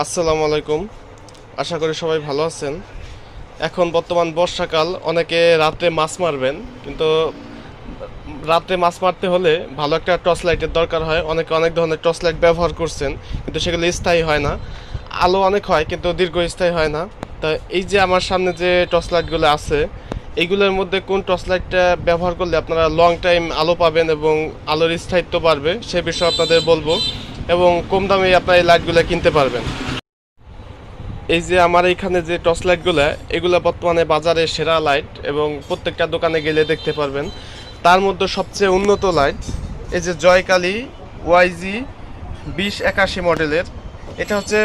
আসসালামু আলাইকুম। আশা করি সবাই ভালো আছেন। এখন বর্তমান বর্ষাকাল, অনেকে রাতে মাছ মারবেন, কিন্তু রাতে মাছ মারতে হলে ভালো একটা টর্চ লাইটের দরকার হয়। অনেকে অনেক ধরনের টর্চ লাইট ব্যবহার করছেন, কিন্তু সেগুলো স্থায়ী হয় না। আলো অনেক হয়, কিন্তু দীর্ঘস্থায়ী হয় না। তা এই যে আমার সামনে যে টর্চ লাইটগুলো আছে এইগুলোর মধ্যে কোন টর্চ লাইটটা ব্যবহার করলে আপনারা লং টাইম আলো পাবেন এবং আলোর স্থায়িত্ব বাড়বে, সে বিষয়ে আপনাদের বলব। এবং কম দামে আপনারা এই লাইটগুলো কিনতে পারবেন। এই যে আমার এইখানে যে টর্চ লাইটগুলো এগুলো বর্তমানে বাজারে সেরা লাইট এবং প্রত্যেকটা দোকানে গেলে দেখতে পারবেন। তার মধ্যে সবচেয়ে উন্নত লাইট এই যে জয়কালী ওয়াইজি বিশ একাশি মডেলের। এটা হচ্ছে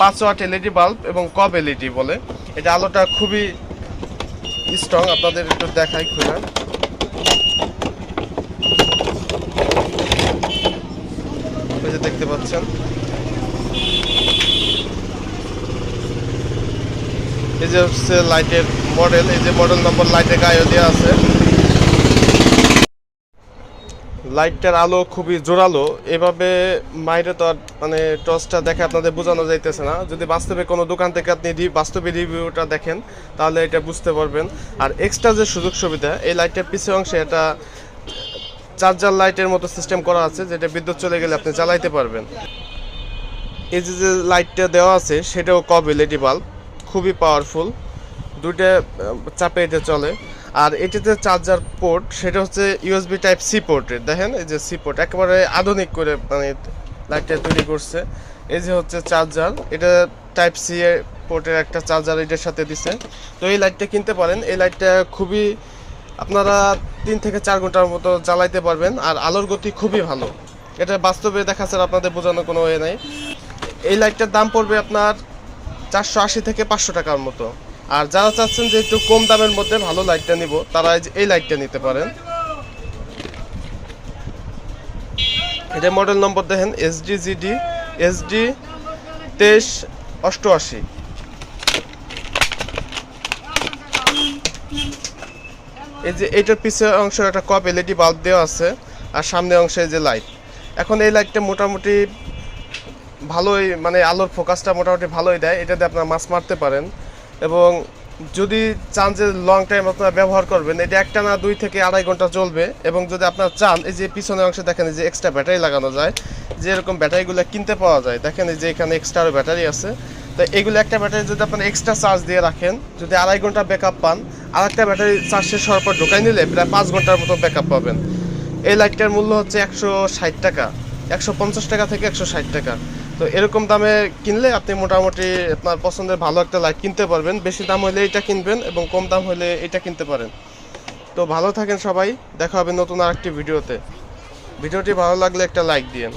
পাঁচ ওয়াট এলইডি বাল্ব এবং কব এলইডি বলে। এটা আলোটা খুবই স্ট্রং আপনাদের একটু দেখাই খুলে ওই যে দেখতে পাচ্ছেন। এই যে হচ্ছে লাইটের মডেল, এই যে মডেল নম্বর লাইটের গায়ে দেওয়া আছে। লাইটটার আলো খুবই জোরালো। এভাবে মাইরে তো আর মানে টর্চটা দেখে আপনাদের বোঝানো যাইতেছে না। যদি বাস্তবে কোনো দোকান থেকে আপনি বাস্তবে রিভিউটা দেখেন, তাহলে এটা বুঝতে পারবেন। আর এক্সট্রা যে সুযোগ সুবিধা, এই লাইটের পিছের অংশে এটা চার্জার লাইটের মতো সিস্টেম করা আছে, যেটা বিদ্যুৎ চলে গেলে আপনি চালাইতে পারবেন। এই যে যে লাইটটা দেওয়া আছে, সেটাও কব এলইডি বাল্ব, খুবই পাওয়ারফুল দুইটা চাপে এটা চলে। আর এটাতে চার্জার পোর্ট সেটা হচ্ছে ইউএসবি টাইপ সি পোর্টের দেখেন, এই যে সি পোর্ট একেবারে আধুনিক করে মানে লাইটটা তৈরি করছে। এই যে হচ্ছে চার্জার, এটা টাইপ সি পোর্টের একটা চার্জার এটার সাথে দিছে। তো এই লাইটটা কিনতে পারেন। এই লাইটটা খুবই আপনারা তিন থেকে চার ঘণ্টার মতো জ্বালাইতে পারবেন, আর আলোর গতি খুবই ভালো। এটা বাস্তবে দেখা স্যার আপনাদের বোঝানোর কোনো ওয়ে নাই। এই লাইটটার দাম পড়বে আপনার চারশো আশি থেকে পাঁচশো টাকার মতো। আর যারা চাচ্ছেন যে একটু কম দামের মধ্যে ভালো লাইটটা নিব, তারা এই এই লাইটটা নিতে পারেন। এটা মডেল নম্বর দেখেন এসডি জিডি এসডি তেইশ অষ্টআশি। এই যে এইটার পিছের অংশ একটা কপ এলইডি বাল্ব দেওয়া আছে, আর সামনে অংশে যে লাইট এখন এই লাইটটা মোটামুটি ভালোই মানে আলোর ফোকাসটা মোটামুটি ভালোই দেয় এটাতে আপনারা মাছ মারতে পারেন। এবং যদি চান যে লং টাইম আপনারা ব্যবহার করবেন, এটা একটা না দুই থেকে আড়াই ঘণ্টা চলবে। এবং যদি আপনারা চান, এই যে পিছনের অংশে দেখেন যে এক্সট্রা ব্যাটারি লাগানো যায়, যে এরকম ব্যাটারিগুলো কিনতে পাওয়া যায়, দেখেন এই যে এখানে এক্সট্রা ব্যাটারি আছে। তো এগুলো একটা ব্যাটারি যদি আপনারা এক্সট্রা চার্জ দিয়ে রাখেন, যদি আড়াই ঘণ্টা ব্যাকআপ পান আর একটা ব্যাটারি চার্জ শেষ হওয়ার পর ঢোকাই নিলে প্রায় পাঁচ ঘণ্টার মতো ব্যাকআপ পাবেন। এই লাইটটার মূল্য হচ্ছে একশো ষাট টাকা। একশো পঞ্চাশ টাকা থেকে একশো ষাট টাকা। তো এরকম দামে কিনলে আপনি মোটামুটি আপনার পছন্দের ভালো একটা লাইট কিনতে পারবেন। বেশি দাম হলে এটা কিনবেন এবং কম দাম হলে এটা কিনতে পারেন। তো ভালো থাকেন সবাই। দেখা হবে নতুন আরেকটি ভিডিওতে ভিডিওটি ভালো লাগলে একটা লাইক দিয়েন।